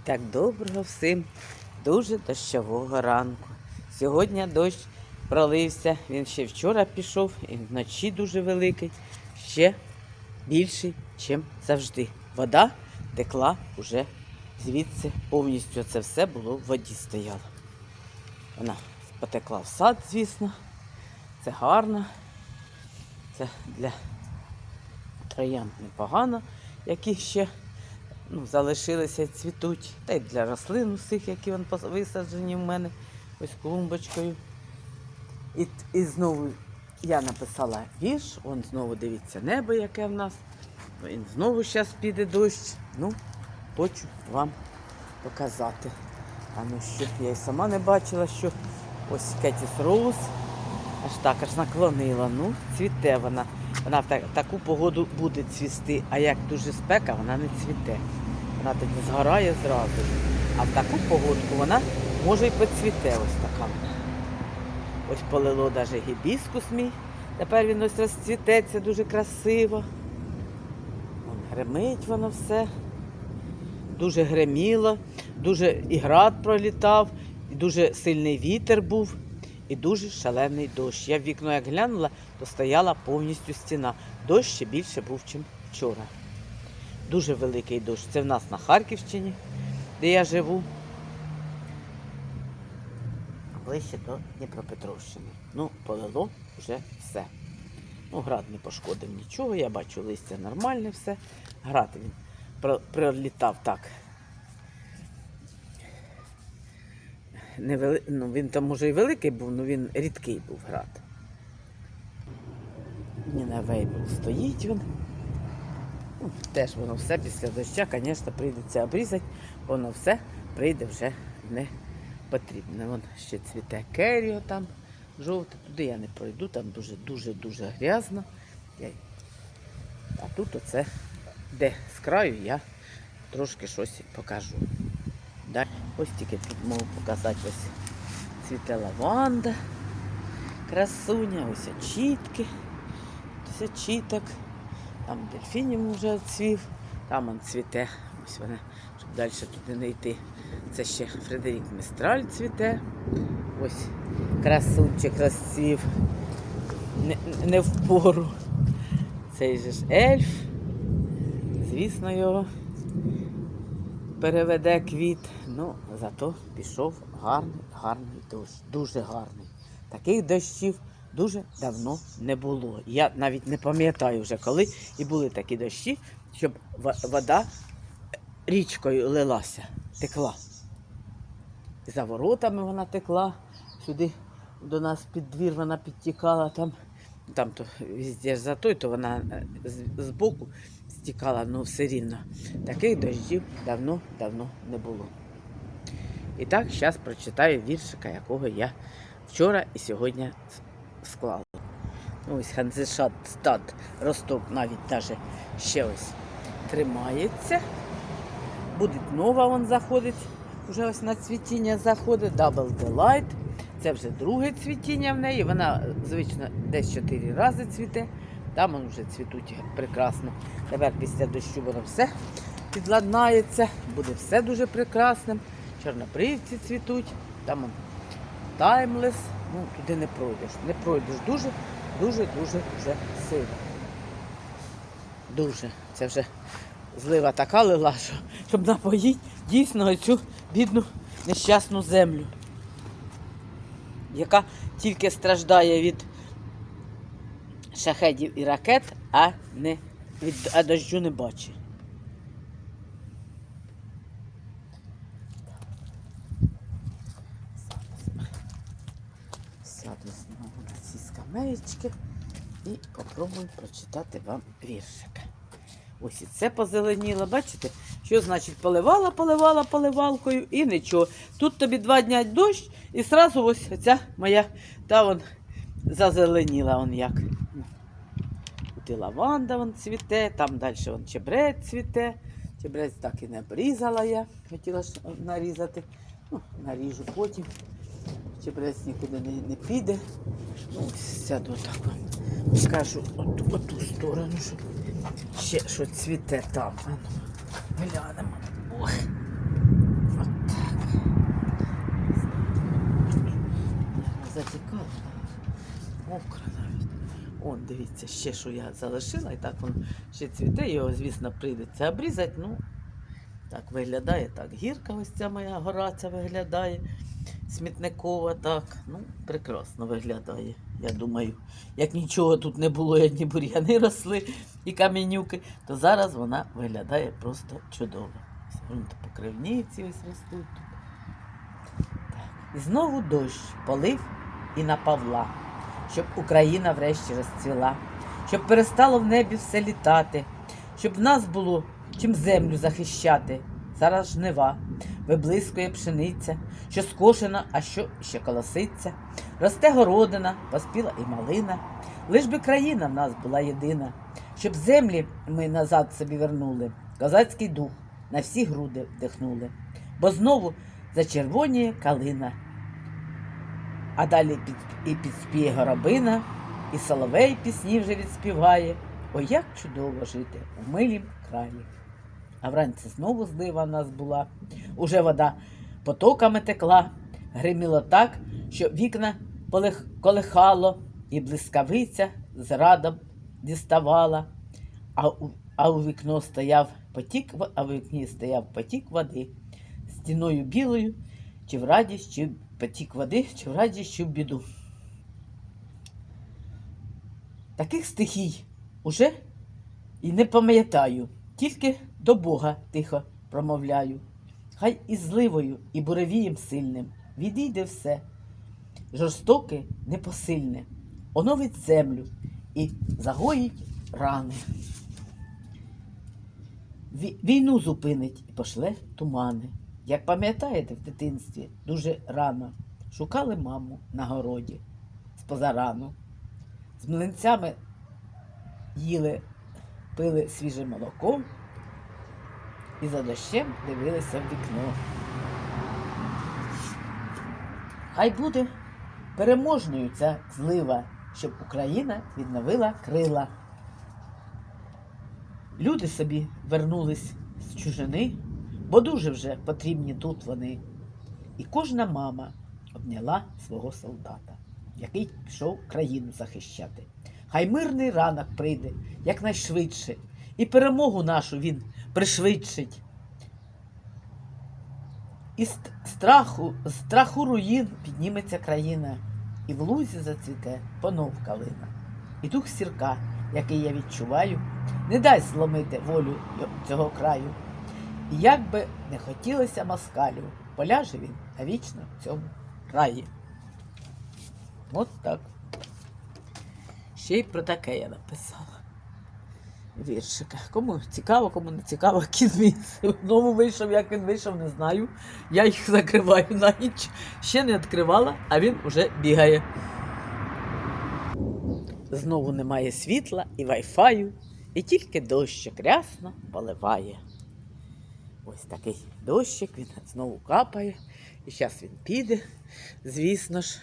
І так доброго всім дуже дощового ранку. Сьогодні дощ пролився, він ще вчора пішов, і вночі дуже великий, ще більший, ніж завжди. Вода текла уже звідси повністю це все було в воді стояло. Вона потекла в сад, звісно. Це гарно. Це для троянд непогано, які ще ну, залишилися цвітуть. Та й для рослин усіх, які висаджені в мене ось клумбочкою. І, і знову я написала вірш, он знову дивіться небо, яке в нас. Він знову зараз піде дощ. Ну, хочу вам показати. А ну що, я й сама не бачила, що ось Кетіс Роуз аж так аж наклонила. Ну, цвіте вона. Вона в та- таку погоду буде цвісти, а як дуже спека, вона не цвіте. Вона тоді згорає зразу. А в таку погодку вона може й поцвіте ось така. Ось полило навіть гібіскус мій. Тепер він ось розцвітеться дуже красиво. Вон, гремить воно все. Дуже греміло, дуже і град пролітав, і дуже сильний вітер був, і дуже шалений дощ. Я в вікно як глянула, то стояла повністю стіна. Дощ ще більше був, ніж вчора. Дуже великий дощ. Це в нас на Харківщині, де я живу. Ближче до Дніпропетровщини. Ну, полило вже все. Ну, град не пошкодив нічого, я бачу листя нормальне все. Град він пролітав так. Не вели... ну, він там може і великий був, але він рідкий був град. Ніна Вейбл стоїть він. Ну, теж воно все після доща, звісно, прийдеться обрізати, воно все прийде вже не потрібне. Вон ще цвіте керіо там жовте. Туди я не пройду, там дуже-дуже-дуже грязно. А тут оце, де з краю, я трошки щось покажу. Да? Ось тільки тут можу показати ось цвіте лаванда, красуня, ось очітки, ось очіток. Там дельфінів вже цвів, там он цвіте. Ось вона, щоб далі туди не йти. Це ще Фредерік Містраль цвіте. Ось красунчик розцвів. Не, не в пору. Цей же ж ельф. Звісно, його переведе квіт. Ну, зато пішов гарний, гарний дощ. Дуже гарний. Таких дощів дуже давно не було. Я навіть не пам'ятаю вже, коли і були такі дощі, щоб вода річкою лилася, текла. За воротами вона текла, сюди до нас під двір вона підтікала там. Там то везде за той, то вона е, з, з боку стікала, ну все рівно. Таких дощів давно-давно не було. І так, зараз прочитаю віршика, якого я вчора і сьогодні склала. Ось Ханзешат стад Росток навіть даже ще ось тримається. Буде нова вон заходить. Уже ось на цвітіння заходить. Double Delight. Це вже друге цвітіння в неї. Вона звично десь чотири рази цвіте. Там вон вже цвітуть прекрасно. Тепер після дощу воно все підладнається, буде все дуже прекрасним. Чорнобривці цвітуть, там таймлес. Ну, туди не пройдеш. Не пройдеш дуже, дуже, дуже вже сильно. Дуже. Це вже злива така лила, що, щоб напоїть дійсно цю бідну нещасну землю, яка тільки страждає від шахедів і ракет, а не від а дощу не бачить. Сяду знову на ці скамеєчки і попробую прочитати вам віршик. Ось і це позеленіло, бачите? Що значить поливала, поливала поливалкою і нічого. Тут тобі два дня дощ, і зразу ось ця моя та вон зазеленіла он як. Тут і лаванда вон цвіте, там далі вон чебрець цвіте. Чебрець так і не обрізала я. Хотіла ж нарізати. Ну, наріжу потім. Чебрець нікуди не не піде. Ну, ось сяду отак вам. Скажу от, оту сторону, що ще що цвіте там. Ану, глянемо. Ох. От так. Затікала. Мокра навіть. От, дивіться, ще що я залишила, і так він ще цвіте, його, звісно, прийдеться обрізати. ну, Так виглядає, так. Гірка ось ця моя гора ця виглядає. Смітникова, так. Ну, прекрасно виглядає. Я думаю, як нічого тут не було, як ні бур'яни росли і каменюки, то зараз вона виглядає просто чудово. Ось Вон то покривниці ось ростуть тут. І знову дощ полив і на Павла, щоб Україна врешті розцвіла, щоб перестало в небі все літати, щоб в нас було чим землю захищати. Зараз жнива, виблискує пшениця, що скошена, а що ще колоситься. Росте городина, поспіла і малина. Лиш би країна в нас була єдина, щоб землі ми назад собі вернули, козацький дух на всі груди вдихнули. Бо знову зачервоніє калина. А далі під, і підспіє горобина, і соловей пісні вже відспіває. Ой, як чудово жити у милім краї. А вранці знову злива в нас була. Уже вода потоками текла, гриміло так, що вікна колихало, і блискавиця з діставала, а у, а у вікно стояв потік, а в вікні стояв потік води, стіною білою, чи в радість, чи потік води, чи в радість, чи в біду. Таких стихій уже і не пам'ятаю, тільки до Бога тихо промовляю. Хай і зливою, і буревієм сильним відійде все, жорстоке, непосильне, оновить землю і загоїть рани. Війну зупинить і пошле тумани. Як пам'ятаєте, в дитинстві дуже рано шукали маму на городі з позарану. З млинцями їли, пили свіже молоко і за дощем дивилися в вікно. Хай буде переможною ця злива, щоб Україна відновила крила. Люди собі вернулись з чужини, бо дуже вже потрібні тут вони. І кожна мама обняла свого солдата, який пішов країну захищати. Хай мирний ранок прийде якнайшвидше, і перемогу нашу він пришвидшить. І з страху, страху руїн підніметься країна, і в лузі зацвіте понов калина. І дух сірка, який я відчуваю, не дасть зломити волю цього краю. І як би не хотілося москалю, поляже він навічно в цьому краї. От так. Ще й про таке я написала. Віршика. Кому цікаво, кому не цікаво, кіт мій знову вийшов, як він вийшов, не знаю. Я їх закриваю на ніч. Ще не відкривала, а він уже бігає. Знову немає світла і вайфаю, і тільки дощик рясно поливає. Ось такий дощик, він знову капає. І зараз він піде, звісно ж.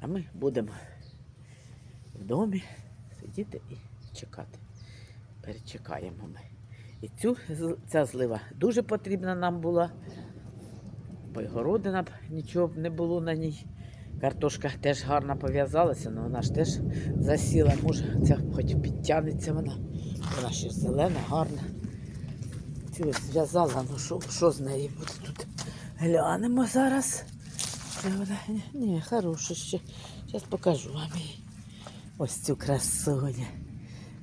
А ми будемо в домі сидіти і чекати. Перечекаємо ми. І цю, ця злива дуже потрібна нам була. Бо й городина б нічого б не було на ній. Картошка теж гарно пов'язалася, але вона ж теж засіла. Може, ця хоч підтягнеться вона. Вона ще зелена, гарна. Цю зв'язала, ну що, з нею буде тут? Глянемо зараз. Це вона, ні, хороша ще. Зараз покажу вам її. Ось цю красуню.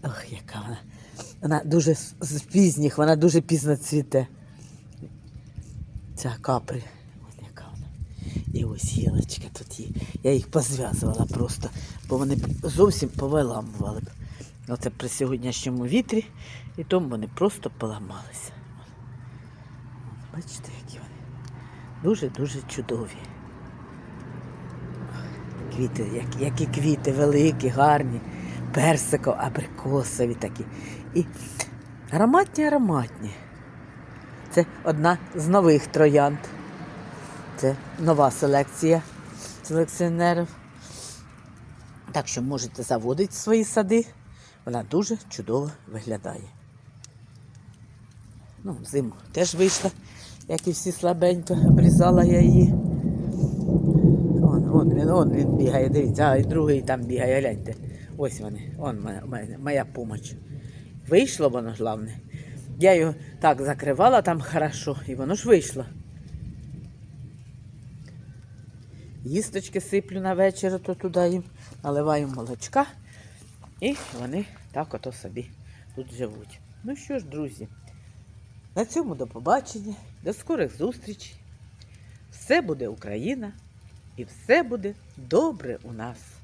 Ох, яка вона. Вона дуже з пізніх, вона дуже пізно цвіте. Ця капри. Ось яка вона. І ось гілочка тут є. Я їх позв'язувала просто, бо вони зовсім повиламували. Оце при сьогоднішньому вітрі, і тому вони просто поламалися. Бачите, які вони. Дуже-дуже чудові. Квіти, як, які квіти великі, гарні, персико, абрикосові такі. І ароматні, ароматні. Це одна з нових троянд. Це нова селекція селекціонерів. Так що можете заводити свої сади. Вона дуже чудово виглядає. Ну, зиму теж вийшла, як і всі слабенько, обрізала я її. Он, он він, он він бігає, дивіться, а і другий там бігає, гляньте. Ось вони, он моя, моя, помощь. Вийшло воно головне. Я його так закривала там хорошо, і воно ж вийшло. Їсточки сиплю на вечір, то туди їм наливаю молочка. І вони так ото собі тут живуть. Ну що ж, друзі, на цьому до побачення, до скорих зустрічей. Все буде Україна і все буде добре у нас.